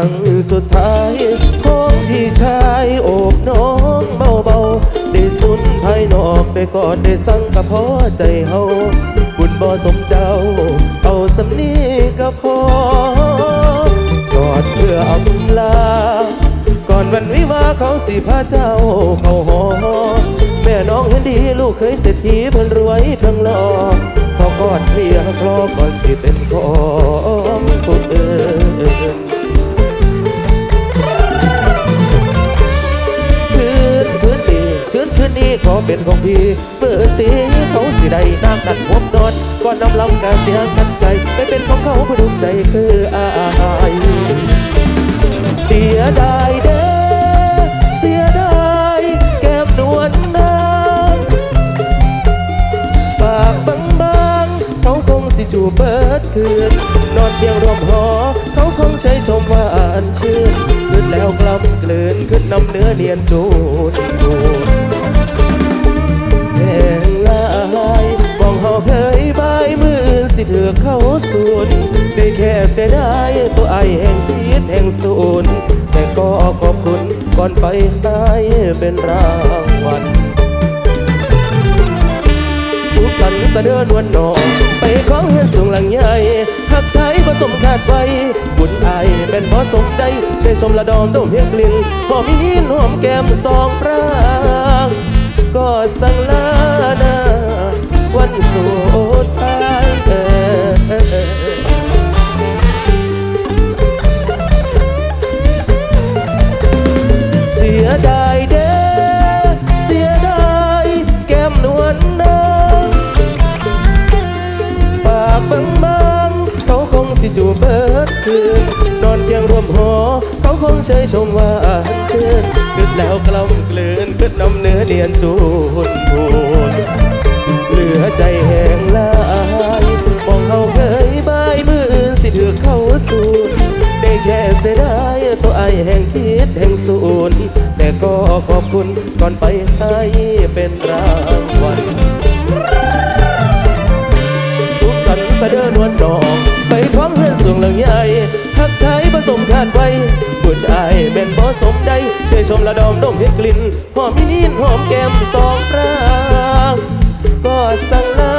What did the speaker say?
้งสุดท้ายห้องที่ชายอกน้องเบาๆ ได้สุนภายนอกได้กอดได้สั่งกับพอใจเฮาบุญบ่สมเจ้า เอาสำนีก็พอกอดเพื่ออำลา ก่อนวันวิวาเขาสิพาเจ้าเขาหอ แม่น้องเห็นดีลูกเคยเศรษฐีเพิ่นรวยทั้งหลอพอกอดเพียคลอก่อนสิเป็นพ่อ ขอเป็นของพี่เปิดตีเขาสิได้นางนัดพบนอนก่อนนำลำกาเสียกันไกลไปเป็นของเขาผู้ดุมใจคืออายเสียดายเด้อเสียดายแก้มนวลนางปากบางบางเขาคงสิจูบเปิดคืนนอนเพียงรวมหอเขาคงใช้ชมว่าอ่านชื่นขึ้นแล้วกล้ำกลืนขึ้นนำเนื้อเนียนจูนจูน สูนได้แค่เสียดายตัวไอแห่งคิดแห่งสูนแต่ก็ขอบคุณก่อนไปตายเป็นรางวัลสุขสันต์เสนอนวลนองไปของเฮือนสูงหลังใหญ่หักใช้ผสมขาดไฟบุญไอเป็นพอสมใจใช้ชมละดอมดมเพียกลิ่นหอมมินินหอมแก้มสองปรางก็สั่งลา จูบเบิดคืนนอนเพียงรวมหอ เขาคงเชยชมว่าอันเชิญนึกแล้วกล้ำกลืนขึ้นนำเนื้อเนียนจูนพูนเหลือใจแห้งลายมองเขาเคยบายมืออื่นสิถือเข้าสูนได้แค่เสียดายตัวไอแห่งคิดแห่งสูนแต่ก็ขอบคุณก่อนไปให้เป็นรางวัลสุขสันต์เสดอนวลดอก สมขาดไว้บุญอายเป็นบ่สมใจช่วยชมละดอมดมเห็ดกลิ่นหอมมินินหอมแก้มสองปรางก็สั่งลา